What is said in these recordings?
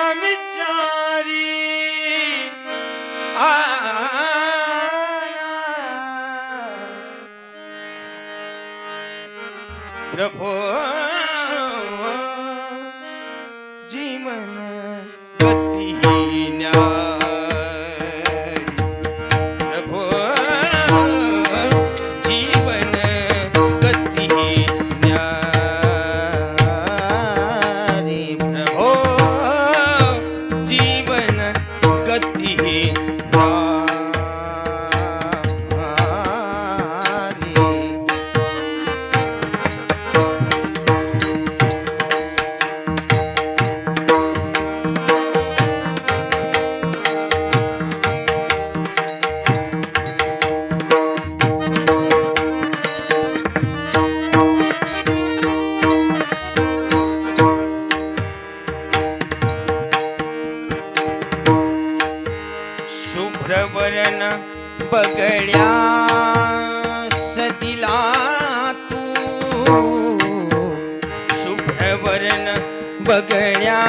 আমি চারি প্রভু प्रवरण बगड्या सदिला तू. शुभ्रवरण बगड्या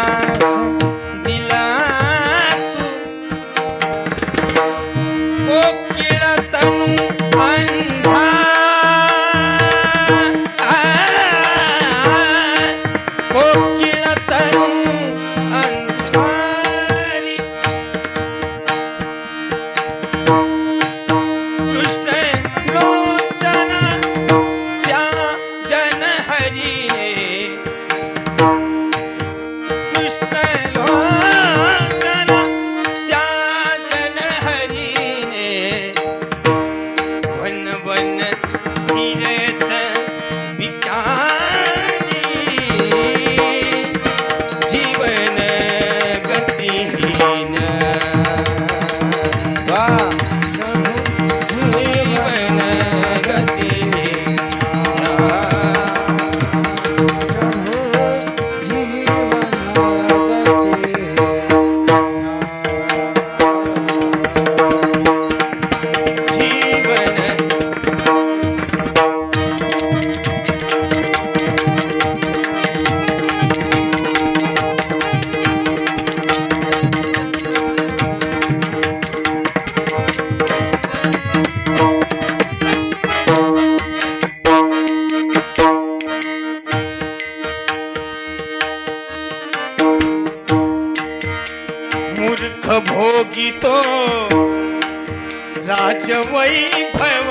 वैभव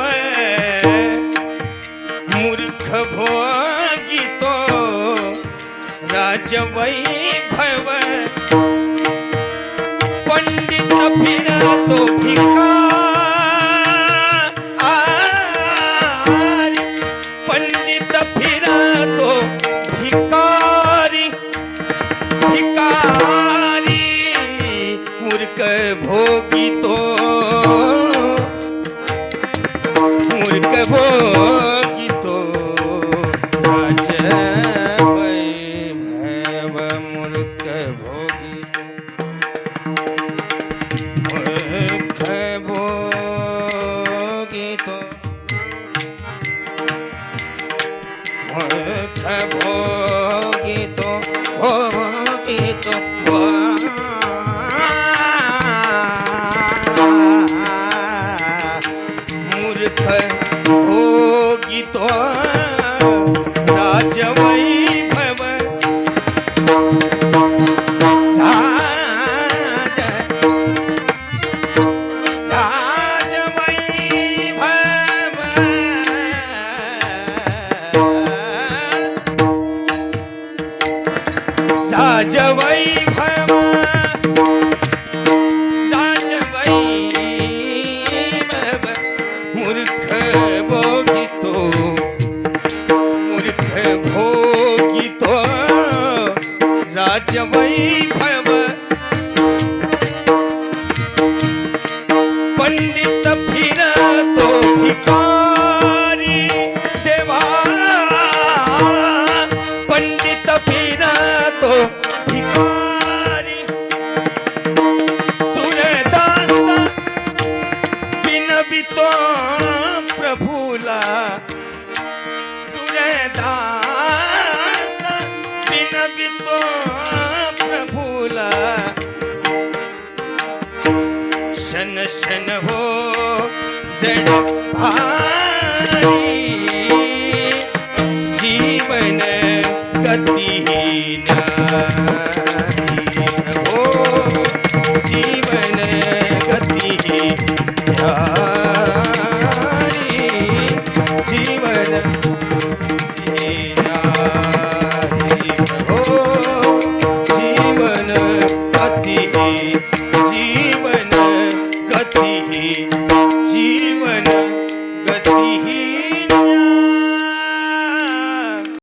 मूर्ख भोगितो राजवैभव पंडित फिरा ভোগিত ভোগিত মূর্খ ভোগিত રાજ્ય વૈભવ दर्शन हो जड भारी। जीवन गती हो जीवन गती जीवन हो जीवन गती